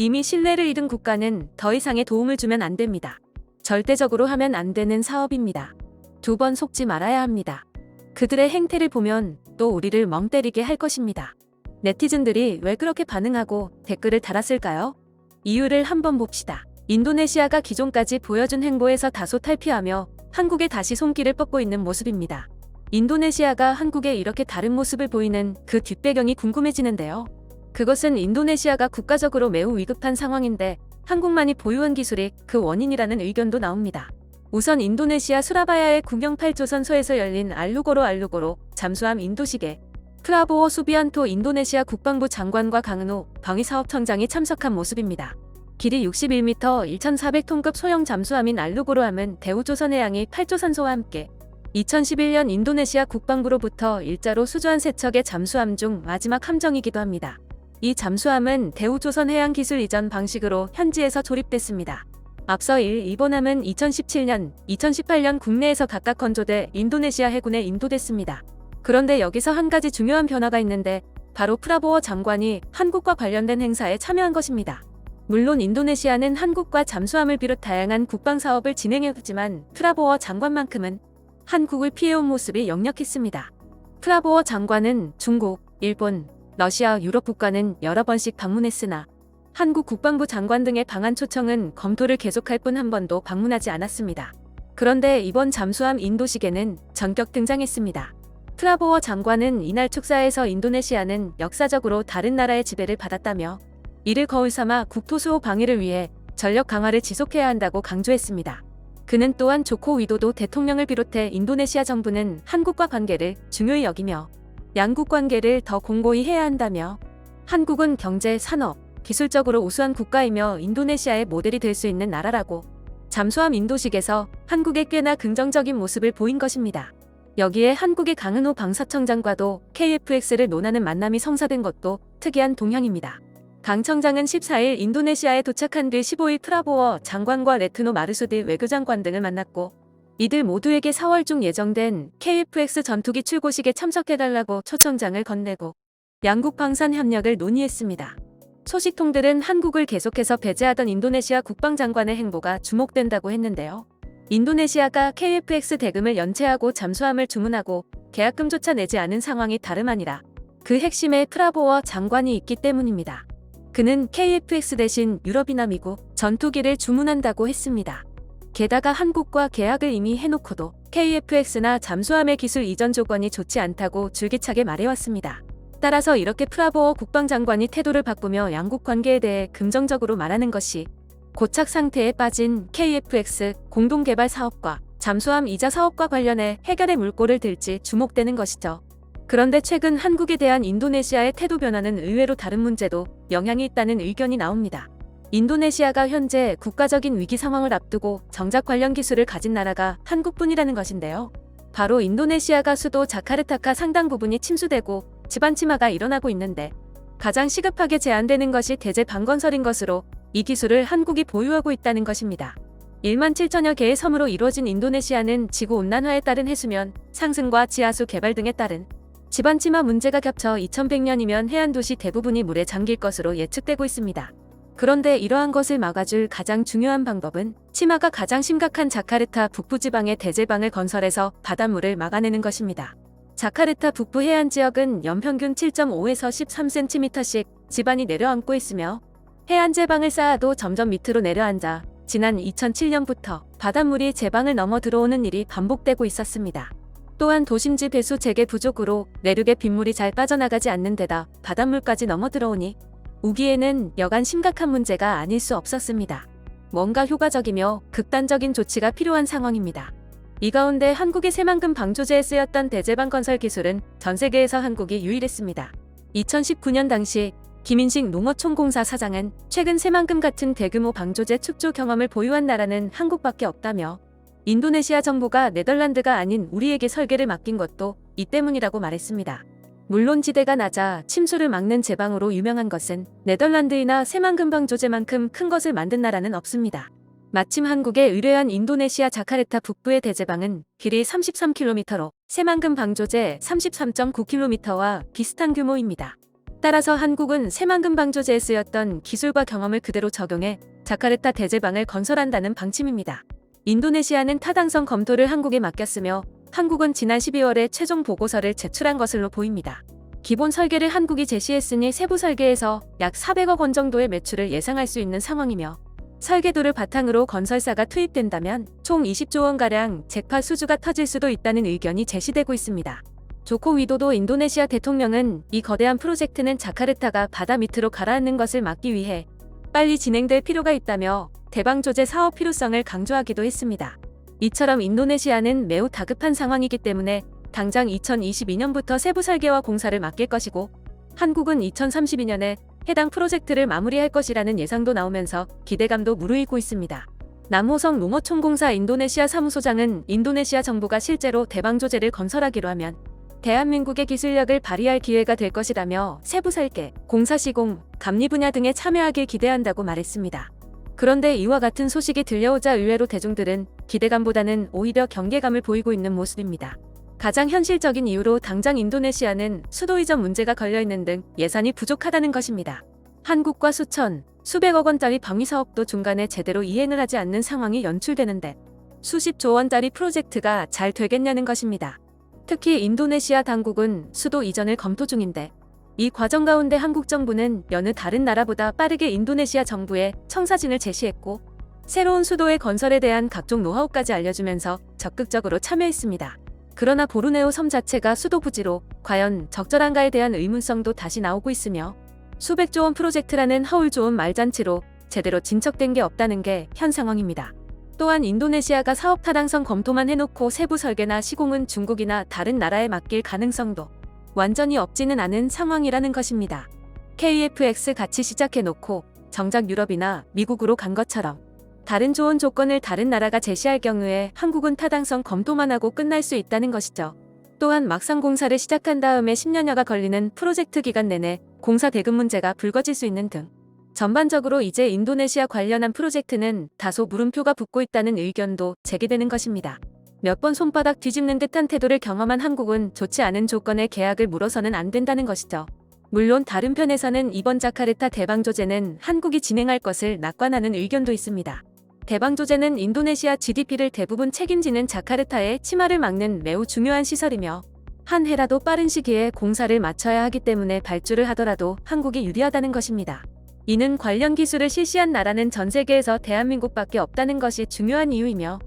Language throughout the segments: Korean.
이미 신뢰를 잃은 국가는 더 이상의 도움을 주면 안 됩니다. 절대적으로 하면 안 되는 사업입니다. 두 번 속지 말아야 합니다. 그들의 행태를 보면 또 우리를 멍 때리게 할 것입니다. 네티즌들이 왜 그렇게 반응하고 댓글을 달았을까요? 이유를 한번 봅시다. 인도네시아가 기존까지 보여준 행보에서 다소 탈피하며 한국에 다시 손길을 뻗고 있는 모습입니다. 인도네시아가 한국에 이렇게 다른 모습을 보이는 그 뒷배경이 궁금해지는데요. 그것은 인도네시아가 국가적으로 매우 위급한 상황인데 한국만이 보유한 기술이 그 원인이라는 의견도 나옵니다. 우선 인도네시아 수라바야의 국영 8조선소에서 열린 알루고로 알루고로 잠수함 인도시계 프라보어 수비안토 인도네시아 국방부 장관과 강은호 방위사업청장이 참석한 모습입니다. 길이 61m 1,400톤급 소형 잠수함인 알루고로함은 대우조선해 양이 8조선소와 함께 2011년 인도네시아 국방부로부터 일자로 수주한 세척의 잠수함 중 마지막 함정이기도 합니다. 이 잠수함은 대우조선 해양 기술 이전 방식으로 현지에서 조립됐습니다. 앞서 1, 2번함은 2017년, 2018년 국내에서 각각 건조돼 인도네시아 해군에 인도됐습니다. 그런데 여기서 한 가지 중요한 변화가 있는데 바로 프라보어 장관이 한국과 관련된 행사에 참여한 것입니다. 물론 인도네시아는 한국과 잠수함을 비롯 다양한 국방 사업을 진행했지만 프라보어 장관만큼은 한국을 피해온 모습이 역력했습니다. 프라보어 장관은 중국, 일본, 러시아, 유럽 국가는 여러 번씩 방문했으나 한국 국방부 장관 등의 방한 초청은 검토를 계속할 뿐 한 번도 방문하지 않았습니다. 그런데 이번 잠수함 인도시계는 전격 등장했습니다. 프라보어 장관은 이날 축사에서 인도네시아는 역사적으로 다른 나라의 지배를 받았다며 이를 거울 삼아 국토수호 방위를 위해 전력 강화를 지속해야 한다고 강조했습니다. 그는 또한 조코 위도도 대통령을 비롯해 인도네시아 정부는 한국과 관계를 중요히 여기며 양국 관계를 더 공고히 해야 한다며 한국은 경제, 산업, 기술적으로 우수한 국가이며 인도네시아의 모델이 될 수 있는 나라라고 잠수함 인도식에서 한국의 꽤나 긍정적인 모습을 보인 것입니다. 여기에 한국의 강은호 방사청장과도 KFX를 논하는 만남이 성사된 것도 특이한 동향입니다. 강 청장은 14일 인도네시아에 도착한 뒤 15일 프라보어 장관과 레트노 마르수디 외교장관 등을 만났고 이들 모두에게 4월 중 예정된 KFX 전투기 출고식에 참석해달라고 초청장을 건네고 양국 방산 협력을 논의했습니다. 소식통들은 한국을 계속해서 배제하던 인도네시아 국방장관의 행보가 주목된다고 했는데요. 인도네시아가 KFX 대금을 연체하고 잠수함을 주문하고 계약금조차 내지 않은 상황이 다름 아니라 그 핵심에 프라보어 장관이 있기 때문입니다. 그는 KFX 대신 유럽이나 미국 전투기를 주문한다고 했습니다. 게다가 한국과 계약을 이미 해놓고도 KFX나 잠수함의 기술 이전 조건이 좋지 않다고 줄기차게 말해왔습니다. 따라서 이렇게 프라보어 국방장관이 태도를 바꾸며 양국 관계에 대해 긍정적으로 말하는 것이 고착 상태에 빠진 KFX 공동개발 사업과 잠수함 이자 사업과 관련해 해결의 물꼬를 들지 주목되는 것이죠. 그런데 최근 한국에 대한 인도네시아의 태도 변화는 의외로 다른 문제도 영향이 있다는 의견이 나옵니다. 인도네시아가 현재 국가적인 위기 상황을 앞두고 정작 관련 기술을 가진 나라가 한국뿐이라는 것인데요. 바로 인도네시아가 수도 자카르타카 상당 부분이 침수되고 집안 침하가 일어나고 있는데 가장 시급하게 제한되는 것이 대제 방건설인 것으로 이 기술을 한국이 보유하고 있다는 것입니다. 1만 7천여 개의 섬으로 이루어진 인도네시아는 지구 온난화에 따른 해수면 상승과 지하수 개발 등에 따른 집안 침하 문제가 겹쳐 2100년이면 해안 도시 대부분이 물에 잠길 것으로 예측되고 있습니다. 그런데 이러한 것을 막아줄 가장 중요한 방법은 치마가 가장 심각한 자카르타 북부 지방의 대제방을 건설해서 바닷물을 막아내는 것입니다. 자카르타 북부 해안 지역은 연평균 7.5에서 13cm씩 지반이 내려앉고 있으며 해안 제방을 쌓아도 점점 밑으로 내려앉아 지난 2007년부터 바닷물이 제방을 넘어 들어오는 일이 반복되고 있었습니다. 또한 도심지 배수 재개 부족으로 내륙의 빗물이 잘 빠져나가지 않는 데다 바닷물까지 넘어 들어오니 우기에는 여간 심각한 문제가 아닐 수 없었습니다. 뭔가 효과적이며 극단적인 조치가 필요한 상황입니다. 이 가운데 한국의 새만금 방조제에 쓰였던 대제방 건설 기술은 전 세계에서 한국이 유일했습니다. 2019년 당시 김인식 농어촌공사 사장은 최근 새만금 같은 대규모 방조제 축조 경험을 보유한 나라는 한국밖에 없다며 인도네시아 정부가 네덜란드가 아닌 우리에게 설계를 맡긴 것도 이 때문이라고 말했습니다. 물론 지대가 낮아 침수를 막는 제방으로 유명한 것은 네덜란드이나 새만금방 조제만큼 큰 것을 만든 나라는 없습니다. 마침 한국에 의뢰한 인도네시아 자카르타 북부의 대제방은 길이 33km로 새만금 방조제 33.9km와 비슷한 규모입니다. 따라서 한국은 새만금 방조제에 쓰였던 기술과 경험을 그대로 적용해 자카르타 대제방을 건설한다는 방침입니다. 인도네시아는 타당성 검토를 한국에 맡겼으며 한국은 지난 12월에 최종 보고서를 제출한 것으로 보입니다. 기본 설계를 한국이 제시했으니 세부 설계에서 약 400억 원 정도의 매출을 예상할 수 있는 상황이며 설계도를 바탕으로 건설사가 투입된다면 총 20조 원가량 잭팟 수주가 터질 수도 있다는 의견이 제시되고 있습니다. 조코 위도도 인도네시아 대통령은 이 거대한 프로젝트는 자카르타가 바다 밑으로 가라앉는 것을 막기 위해 빨리 진행될 필요가 있다며 대방 조제 사업 필요성을 강조하기도 했습니다. 이처럼 인도네시아는 매우 다급한 상황이기 때문에 당장 2022년부터 세부 설계와 공사를 맡길 것이고 한국은 2032년에 해당 프로젝트를 마무리할 것이라는 예상도 나오면서 기대감도 무르익고 있습니다. 남호성 농어촌공사 인도네시아 사무소장은 인도네시아 정부가 실제로 대방조제를 건설하기로 하면 대한민국의 기술력을 발휘할 기회가 될 것이라며 세부 설계, 공사 시공, 감리 분야 등에 참여하길 기대한다고 말했습니다. 그런데 이와 같은 소식이 들려오자 의외로 대중들은 기대감보다는 오히려 경계감을 보이고 있는 모습입니다. 가장 현실적인 이유로 당장 인도네시아는 수도 이전 문제가 걸려 있는 등 예산이 부족하다는 것입니다. 한국과 수천, 수백억 원짜리 방위 사업도 중간에 제대로 이행을 하지 않는 상황이 연출되는데 수십조 원짜리 프로젝트가 잘 되겠냐는 것입니다. 특히 인도네시아 당국은 수도 이전을 검토 중인데 이 과정 가운데 한국 정부는 여느 다른 나라보다 빠르게 인도네시아 정부에 청사진을 제시했고 새로운 수도의 건설에 대한 각종 노하우까지 알려주면서 적극적으로 참여했습니다. 그러나 보르네오 섬 자체가 수도 부지로 과연 적절한가에 대한 의문성도 다시 나오고 있으며 수백조 원 프로젝트라는 허울 좋은 말잔치로 제대로 진척된 게 없다는 게 현 상황입니다. 또한 인도네시아가 사업 타당성 검토만 해놓고 세부 설계나 시공은 중국이나 다른 나라에 맡길 가능성도 완전히 없지는 않은 상황이라는 것입니다. KFX 같이 시작해놓고 정작 유럽이나 미국으로 간 것처럼 다른 좋은 조건을 다른 나라가 제시할 경우에 한국은 타당성 검토만 하고 끝날 수 있다는 것이죠. 또한 막상 공사를 시작한 다음에 10년여가 걸리는 프로젝트 기간 내내 공사 대금 문제가 불거질 수 있는 등 전반적으로 이제 인도네시아 관련한 프로젝트는 다소 물음표가 붙고 있다는 의견도 제기되는 것입니다. 몇 번 손바닥 뒤집는 듯한 태도를 경험한 한국은 좋지 않은 조건의 계약을 물어서는 안 된다는 것이죠. 물론 다른 편에서는 이번 자카르타 대방조제는 한국이 진행할 것을 낙관하는 의견도 있습니다. 대방조제는 인도네시아 GDP를 대부분 책임지는 자카르타의 치마를 막는 매우 중요한 시설이며 한 해라도 빠른 시기에 공사를 마쳐야 하기 때문에 발주를 하더라도 한국이 유리하다는 것입니다. 이는 관련 기술을 실시한 나라는 전 세계에서 대한민국밖에 없다는 것이 중요한 이유이며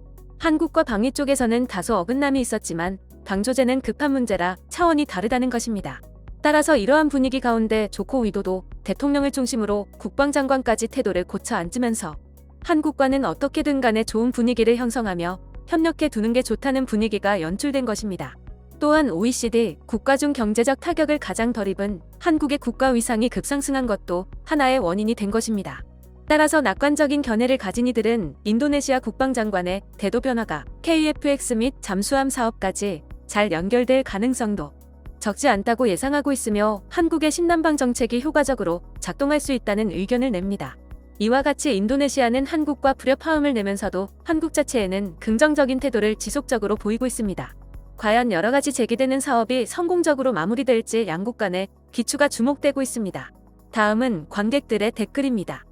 한국과 방위 쪽에서는 다소 어긋남이 있었지만 방조제는 급한 문제라 차원이 다르다는 것입니다. 따라서 이러한 분위기 가운데 조코 위도도 대통령을 중심으로 국방장관까지 태도를 고쳐 앉으면서 한국과는 어떻게든 간에 좋은 분위기를 형성하며 협력해 두는 게 좋다는 분위기가 연출된 것입니다. 또한 OECD 국가 중 경제적 타격을 가장 덜 입은 한국의 국가 위상이 급상승한 것도 하나의 원인이 된 것입니다. 따라서 낙관적인 견해를 가진 이들은 인도네시아 국방장관의 대도 변화가 KFX 및 잠수함 사업까지 잘 연결될 가능성도 적지 않다고 예상하고 있으며 한국의 신남방 정책이 효과적으로 작동할 수 있다는 의견을 냅니다. 이와 같이 인도네시아는 한국과 불협화음을 내면서도 한국 자체에는 긍정적인 태도를 지속적으로 보이고 있습니다. 과연 여러 가지 제기되는 사업이 성공적으로 마무리될지 양국 간의 기추가 주목되고 있습니다. 다음은 관객들의 댓글입니다.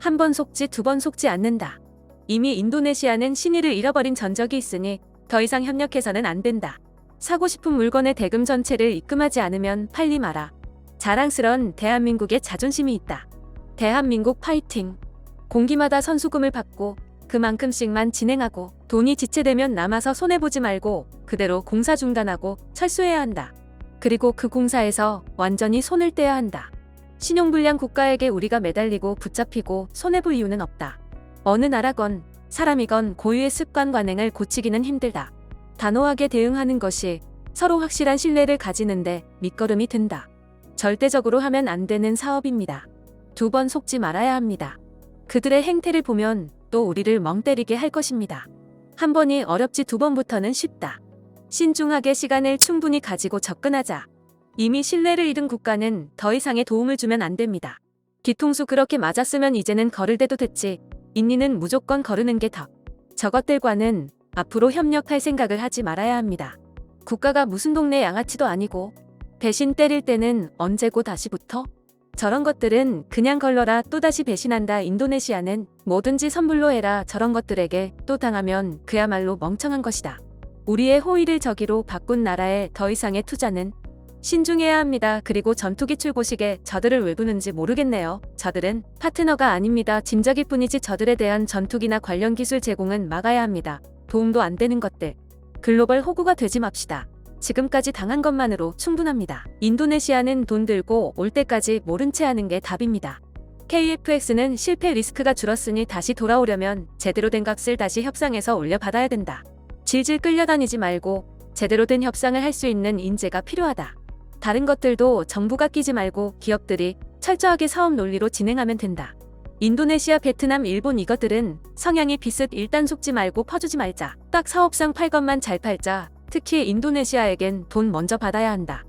한 번 속지 두 번 속지 않는다. 이미 인도네시아는 신의를 잃어버린 전적이 있으니 더 이상 협력해서는 안 된다. 사고 싶은 물건의 대금 전체를 입금하지 않으면 팔리 마라. 자랑스런 대한민국의 자존심이 있다. 대한민국 파이팅. 공기마다 선수금을 받고 그만큼씩만 진행하고 돈이 지체되면 남아서 손해보지 말고 그대로 공사 중단하고 철수해야 한다. 그리고 그 공사에서 완전히 손을 떼야 한다. 신용불량 국가에게 우리가 매달리고 붙잡히고 손해볼 이유는 없다. 어느 나라건 사람이건 고유의 습관 관행을 고치기는 힘들다. 단호하게 대응하는 것이 서로 확실한 신뢰를 가지는데 밑거름이 된다. 절대적으로 하면 안 되는 사업입니다. 두 번 속지 말아야 합니다. 그들의 행태를 보면 또 우리를 멍 때리게 할 것입니다. 한 번이 어렵지 두 번부터는 쉽다. 신중하게 시간을 충분히 가지고 접근하자. 이미 신뢰를 잃은 국가는 더 이상의 도움을 주면 안 됩니다. 뒤통수 그렇게 맞았으면 이제는 걸을 대도 됐지. 인니는 무조건 거르는 게 더. 저것들과는 앞으로 협력할 생각을 하지 말아야 합니다. 국가가 무슨 동네 양아치도 아니고 배신 때릴 때는 언제고 다시부터? 저런 것들은 그냥 걸러라 또다시 배신한다 인도네시아는 뭐든지 선불로 해라 저런 것들에게 또 당하면 그야말로 멍청한 것이다. 우리의 호의를 저기로 바꾼 나라에 더 이상의 투자는 신중해야 합니다. 그리고 전투기 출고식에 저들을 왜 부는지 모르겠네요. 저들은 파트너가 아닙니다. 짐작일 뿐이지 저들에 대한 전투기나 관련 기술 제공은 막아야 합니다. 도움도 안 되는 것들. 글로벌 호구가 되지 맙시다. 지금까지 당한 것만으로 충분합니다. 인도네시아는 돈 들고 올 때까지 모른 채 하는 게 답입니다. KFX는 실패 리스크가 줄었으니 다시 돌아오려면 제대로 된 값을 다시 협상해서 올려받아야 된다. 질질 끌려다니지 말고 제대로 된 협상을 할 수 있는 인재가 필요하다. 다른 것들도 정부가 끼지 말고 기업들이 철저하게 사업 논리로 진행하면 된다. 인도네시아, 베트남, 일본 이것들은 성향이 비슷 일단 속지 말고 퍼주지 말자. 딱 사업상 팔 것만 잘 팔자. 특히 인도네시아에겐 돈 먼저 받아야 한다.